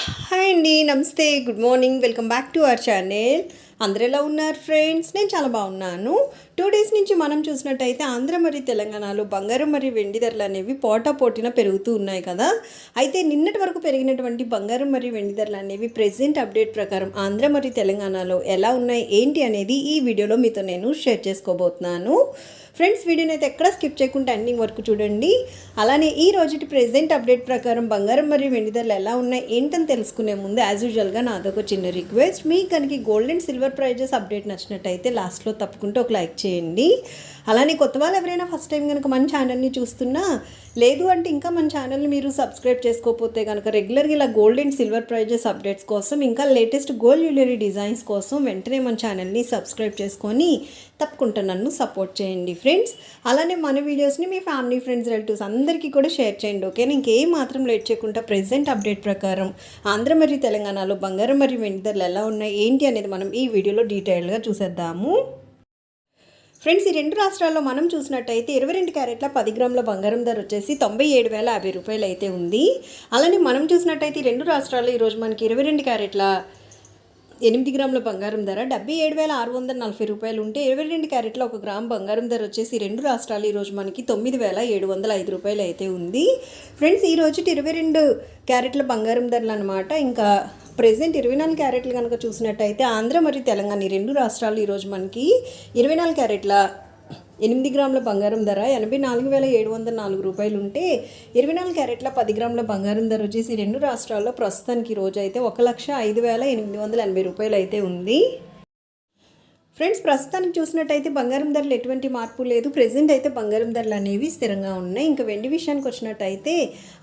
Hi అండి నమస్తే good morning welcome back to our channel. అందరు ఎలా ఉన్నారు ఫ్రెండ్స్? నేను చాలా బాగున్నాను. టూ డేస్ నుంచి మనం చూసినట్టయితే ఆంధ్ర మరియు తెలంగాణలో బంగారం మరియు వెండి ధరలు అనేవి పోటా పోటీన పెరుగుతూ ఉన్నాయి కదా. అయితే నిన్నటి వరకు పెరిగినటువంటి బంగారం మరియు వెండి ధరలు అనేవి ప్రెసెంట్ అప్డేట్ ప్రకారం ఆంధ్ర మరియు తెలంగాణలో ఎలా ఉన్నాయి ఏంటి అనేది ఈ వీడియోలో మీతో నేను షేర్ చేసుకోబోతున్నాను. ఫ్రెండ్స్ వీడియోని అయితే ఎక్కడ స్కిప్ చేయకుండా ఎండింగ్ వరకు చూడండి. అలానే ఈ రోజుటి ప్రెసెంట్ అప్డేట్ ప్రకారం బంగారం మరియు వెండి ధరలు ఎలా ఉన్నాయి ఏంటని తెలుసుకునే ముందు యాజ్ యూజువల్గా నాదొక చిన్న రిక్వెస్ట్ మీ కనుక gold and silver prices update నచ్చినట్టయితే లాస్ట్లో తప్పకుండా ఒక లైక్ చేయండి. అలానే కొత్త వాళ్ళు ఎవరైనా ఫస్ట్ టైం కనుక మన ఛానల్ని చూస్తున్నా లేదు అంటే ఇంకా మన ఛానల్ని మీరు సబ్స్క్రైబ్ చేసుకోకపోతే కనుక రెగ్యులర్గా ఇలా gold and silver prices updates కోసం ఇంకా లేటెస్ట్ గోల్డ్ జ్యువెలరీ డిజైన్స్ కోసం వెంటనే మన ఛానల్ని సబ్స్క్రైబ్ చేసుకొని తప్పకుండా నన్ను సపోర్ట్ చేయండి ఫ్రెండ్స్ అలానే మన వీడియోస్ని మీ ఫ్యామిలీ ఫ్రెండ్స్ రిలేటివ్స్ అందరికీ కూడా షేర్ చేయండి ఓకే ఇంకేం మాత్రం లేట్ చేయకుండా ప్రజెంట్ అప్డేట్ ప్రకారం ఆంధ్ర మరియు తెలంగాణలో బంగారం మరియు వెండి ధరలు ఎలా ఉన్నాయి ఏంటి అనేది మనం ఈ వీడియోలో డీటెయిల్గా చూసేద్దాము. ఫ్రెండ్స్ ఈ రెండు రాష్ట్రాల్లో మనం చూసినట్టయితే ఇరవై రెండు క్యారెట్ల పది గ్రాముల బంగారం ధర వచ్చేసి తొంభై ఏడు వేల యాభై రూపాయలు అయితే ఉంది. అలానే మనం చూసినట్టయితే ఈ రెండు రాష్ట్రాల్లో ఈరోజు మనకి ఇరవై రెండు క్యారెట్ల ఎనిమిది గ్రాముల బంగారం ధర డెబ్బై ఏడు వేల ఆరు వందల నలభై రూపాయలు ఉంటే ఇరవై రెండు క్యారెట్ల ఒక గ్రామ్ బంగారం ధర వచ్చేసి రెండు రాష్ట్రాలు ఈరోజు మనకి తొమ్మిది వేల ఏడు వందల ఐదు రూపాయలు అయితే ఉంది. ఫ్రెండ్స్ ఈ రోజు ఇరవై రెండు క్యారెట్ల బంగారం ధరలు అనమాట ఇంకా ప్రెసెంట్ ఇరవై నాలుగు క్యారెట్లు కనుక చూసినట్టయితే ఆంధ్ర మరియు తెలంగాణ ఈ రెండు రాష్ట్రాలు ఈరోజు మనకి ఇరవై నాలుగు క్యారెట్ల ఎనిమిది గ్రాముల బంగారం ధర ఎనభై నాలుగు వేల ఏడు వందల నాలుగు రూపాయలు ఉంటే ఇరవై నాలుగు క్యారెట్ల పది గ్రాముల బంగారం ధర వచ్చేసి రెండు రాష్ట్రాల్లో ప్రస్తుతానికి రోజు అయితే ఒక లక్ష ఐదు వేల ఎనిమిది వందల ఎనభై రూపాయలు అయితే ఉంది. ఫ్రెండ్స్ ప్రస్తుతానికి చూసినట్టయితే బంగారం ధరలు ఎటువంటి మార్పు లేదు. ప్రెసెంట్ అయితే బంగారం ధరలు అనేవి స్థిరంగా ఉన్నాయి. ఇంకా వెండి విషయానికి వచ్చినట్టయితే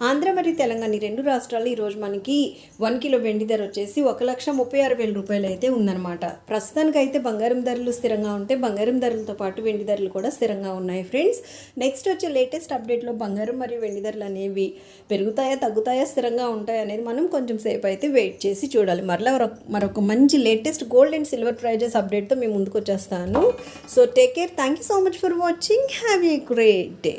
ఆంధ్ర మరియు తెలంగాణ ఈ రెండు రాష్ట్రాలు ఈరోజు మనకి వన్ కిలో వెండి ధర వచ్చేసి ఒక లక్ష ముప్పై ఆరు వేల రూపాయలు అయితే ఉందన్నమాట. ప్రస్తుతానికి అయితే బంగారం ధరలు స్థిరంగా ఉంటే బంగారం ధరలతో పాటు వెండి ధరలు కూడా స్థిరంగా ఉన్నాయి ఫ్రెండ్స్. నెక్స్ట్ వచ్చే లేటెస్ట్ అప్డేట్లో బంగారం మరియు వెండి ధరలు అనేవి పెరుగుతాయా తగ్గుతాయా స్థిరంగా ఉంటాయా అనేది మనం కొంచెం సేపు అయితే వెయిట్ చేసి చూడాలి. మరలా మరొక మంచి latest gold and silver prices అప్డేట్తో మేము ముందుకు వచ్చేస్తాను so take care thank you so much for watching have a great day